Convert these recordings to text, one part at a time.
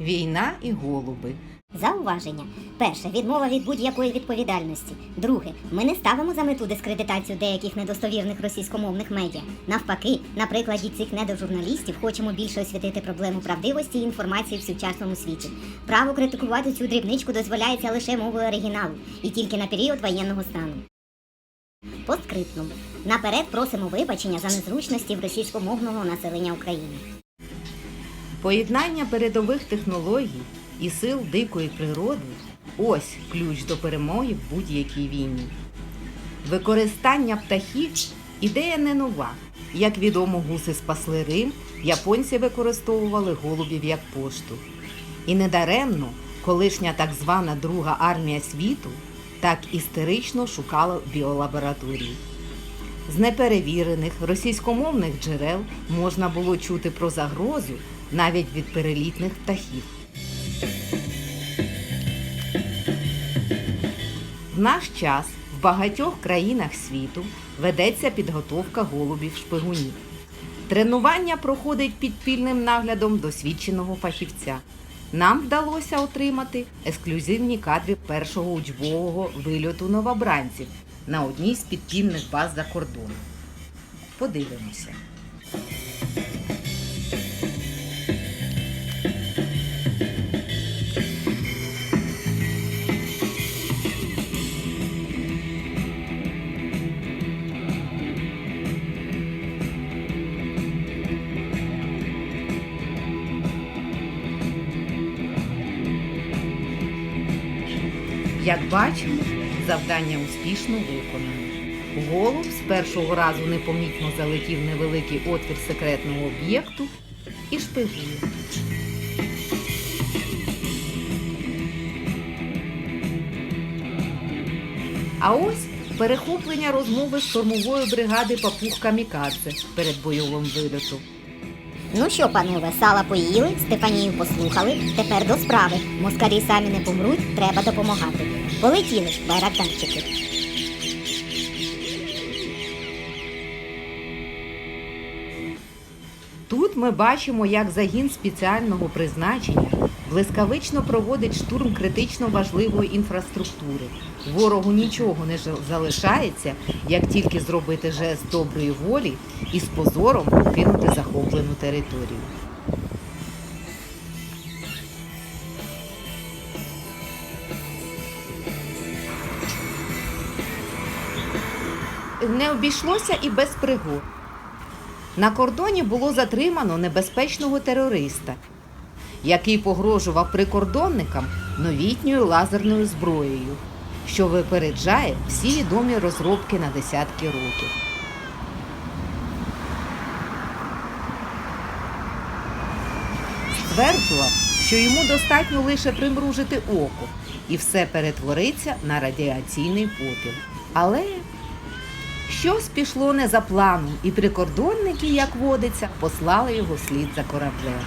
Війна і голуби. Зауваження. Перше відмова від будь-якої відповідальності. Друге, ми не ставимо за мету дискредитацію деяких недостовірних російськомовних медіа. Навпаки, на прикладі цих недожурналістів хочемо більше освітити проблему правдивості і інформації в сучасному світі. Право критикувати цю дрібничку дозволяється лише мовою оригіналу і тільки на період воєнного стану. Посткриптум. Наперед просимо вибачення за незручності в російськомовного населення України. Поєднання передових технологій і сил дикої природи ось ключ до перемоги в будь-якій війні. Використання птахів ідея не нова. Як відомо, гуси спасли Рим, японці використовували голубів як пошту. І недаремно колишня так звана Друга армія світу так істерично шукала біолабораторії. З неперевірених російськомовних джерел можна було чути про загрозу навіть від перелітних птахів. В наш час в багатьох країнах світу ведеться підготовка голубів-шпигунів. Тренування проходить під пільним наглядом досвідченого фахівця. Нам вдалося отримати ексклюзивні кадри першого учбового вильоту новобранців на одній з підпільних баз за кордоном. Подивимося. Як бачимо, завдання успішно виконано. Голуб з першого разу непомітно залетів невеликий отвір секретного об'єкту і шпигує. А ось перехоплення розмови штурмової бригади папуг Камікадзе перед бойовим вильотом. Ну що, панове, сала поїли, Стефанію послухали. Тепер до справи. Москалі самі не помруть, треба допомагати. Полетіли ж, байрактарчики. Тут ми бачимо, як загін спеціального призначення блискавично проводить штурм критично важливої інфраструктури. Ворогу нічого не залишається, як тільки зробити жест доброї волі і з позором покинути захоплену територію. Не обійшлося і без пригод. На кордоні було затримано небезпечного терориста, який погрожував прикордонникам новітньою лазерною зброєю, що випереджає всі відомі розробки на десятки років. Стверджував, що йому достатньо лише примружити око, і все перетвориться на радіаційний попіл. Але Щось пішло не за планом, і прикордонники, як водиться, послали його слід за кораблем.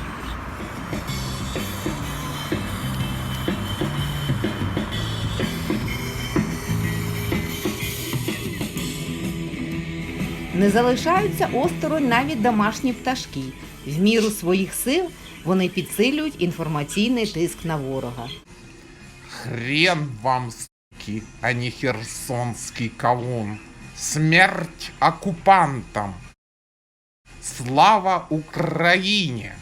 Не залишаються осторонь навіть домашні пташки. В міру своїх сил вони підсилюють інформаційний тиск на ворога. Хрен вам, суки, а не херсонський кавун. Смерть окупантам. Слава Украине!